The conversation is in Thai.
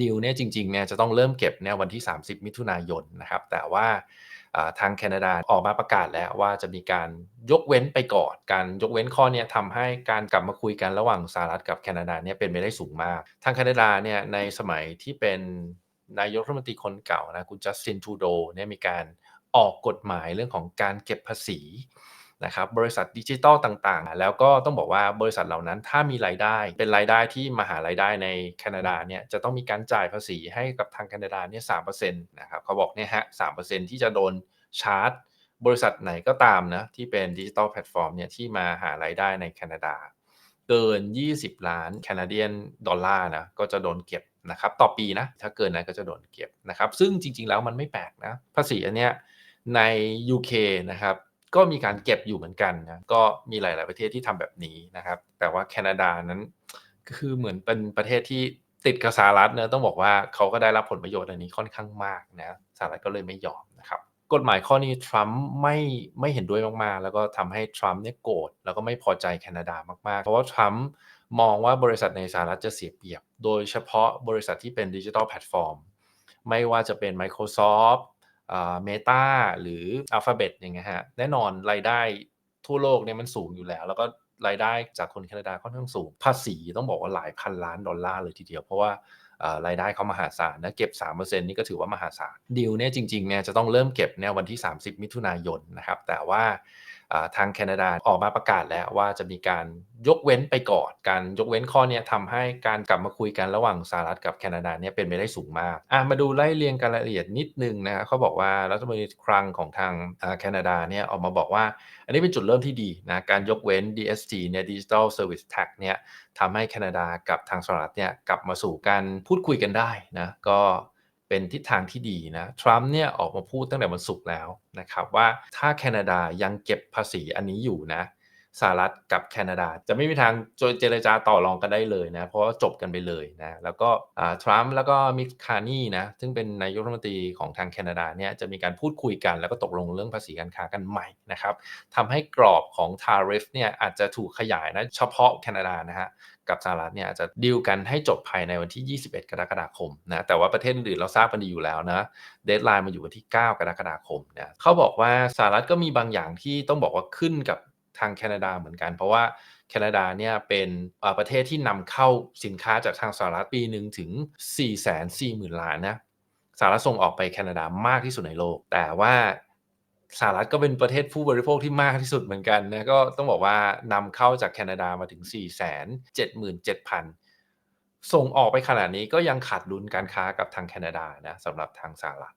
ดีลเนี่ยจริงๆเนี่ยจะต้องเริ่มเก็บเนี่ยวันที่ 30 มิถุนายนนะครับ แต่ว่าทางแคนาดาออกมาประกาศแล้วว่าจะมีการยกเว้นไปก่อน การยกเว้นข้อเนี้ยทำให้การกลับมาคุยกันระหว่างสหรัฐกับแคนาดาเนี่ยเป็นไปได้สูงมาก ทางแคนาดาเนี่ยในสมัยที่เป็นนายกรัฐมนตรีคนเก่านะคุณ Justin Trudeau เนี่ยมีการออกกฎหมายเรื่องของการเก็บภาษี นะครับบริษัทดิจิทัลต่างๆ แล้วก็ต้องบอกว่าบริษัทเหล่านั้นถ้ามีรายได้เป็นรายได้ที่มหารายได้ในแคนาดาเนี่ยจะต้องมีการจ่ายภาษีให้กับทางแคนาดาเนี่ย3%นต์นะครับเขาบอกเนี่ยครับ3%ที่จะโดนชาร์จ บริษัทไหนก็ตามนะที่เป็นดิจิทัลแพลตฟอร์มเนี่ยที่มาหารายได้ในแคนาดา เกิน 20 ล้านแคนาเดียนดอลลาร์นะก็จะโดนเก็บนะครับต่อปีนะถ้าเกินนั้นก็จะโดนเก็บนะครับซึ่งจริงๆแล้วมันไม่แปลกนะภาษีอันเนี้ยใน UK นะครับ ก็มีการเก็บอยู่เหมือนกันนะก็มีหลาย ๆ ประเทศที่ทำแบบนี้นะครับ แต่ว่าแคนาดานั้นคือเหมือนเป็นประเทศที่ติดกับสหรัฐนะต้องบอกว่าเขาก็ได้รับผลประโยชน์อันนี้ค่อนข้างมากนะสหรัฐก็เลยไม่ยอมนะครับกฎหมายข้อนี้ทรัมป์ไม่ไม่เห็นด้วยมากๆ แล้วก็ทำให้ทรัมป์เนี่ยโกรธแล้วก็ไม่พอใจแคนาดามากๆ เพราะว่าทรัมป์มองว่าบริษัทในสหรัฐจะเสียเปรียบ โดยเฉพาะบริษัทที่เป็นดิจิทัลแพลตฟอร์มไม่ว่าจะเป็น Microsoft เอ่าหรือ Alphabet อย่างเงี้ยฮะแน่นอนรายได้ทั่วโลกเนี่ยมันสูงอยู่แล้ว แล้วก็รายได้จากคนแคนาดาค่อนข้างสูง ภาษีต้องบอกว่าหลายพันล้านดอลลาร์เลยทีเดียว เพราะว่าอ่ารายได้เขามหาศาลนะเก็บ 3%นี่ก็ถือว่ามหาศาลดีลเนี่ยจริงๆเนี่ยจะต้องเริ่มเก็บเนี่ยวันที่ 30 มิถุนายนนะครับแต่ว่าทางแคนาดาออกมาประกาศแล้วว่าจะมีการยกเว้นไปก่อน การยกเว้นข้อนี้ทำให้การกลับมาคุยกันระหว่างสหรัฐกับแคนาดาเนี่ยเป็นไปได้สูงมากอะมาดูไล่เรียงกันรายละเอียดนิดนึงนะครับเขาบอกว่ารัฐมนตรีคลังของทางแคนาดาเนี่ยออกมาบอกว่า อันนี้เป็นจุดเริ่มที่ดีนะการยกเว้น DST เนี่ย Digital Service Tax เนี่ยทำให้แคนาดากับทางสหรัฐเนี่ยกลับมาสู่การพูดคุยกันได้นะก็ เป็นทิศทางที่ดีนะ ทรัมป์เนี่ยออกมาพูดตั้งแต่วันศุกร์แล้วนะครับว่าถ้าแคนาดายังเก็บภาษีอันนี้อยู่นะ สหรัฐกับแคนาดา จะไม่มีทางเจรจาต่อรองกันได้เลยนะ เพราะว่าจบกันไปเลยนะแล้วก็ทรัมป์แล้วก็ Mitt Carney นะซึ่งเป็นนายกรัฐมนตรีของทางแคนาดาเนี่ยจะมีการพูดคุยกัน แล้วก็ตกลงเรื่องภาษีการค้ากันใหม่นะครับทำให้กรอบของ tariff เนี่ยอาจจะถูกขยายนะเฉพาะแคนาดานะครับกับสหรัฐเนี่ยอาจจะดีลกันให้จบภายในวันที่ 21 กรกฎาคมนะแต่ว่าประเทศอื่นเราทราบกันดีอยู่แล้วนะ deadline มันอยู่วันที่ 9 กรกฎาคมนะเขาบอกว่าสหรัฐก็มีบางอย่างที่ต้องบอกว่าขึ้นกับ ทางแคนาดาเหมือนกัน เพราะว่าแคนาดาเนี่ยเป็นประเทศที่นำเข้าสินค้าจากทางสหรัฐปีหนึ่งถึง 440,000ล้านนะสหรัฐส่งออกไปแคนาดามากที่สุดในโลก แต่ว่าสหรัฐก็เป็นประเทศผู้บริโภคที่มากที่สุดเหมือนกันนะก็ต้องบอกว่านำเข้าจากแคนาดามาถึง 477,000 ส่งออกไปขนาดนี้ก็ยังขาดดุลการค้ากับทางแคนาดานะสำหรับทางสหรัฐ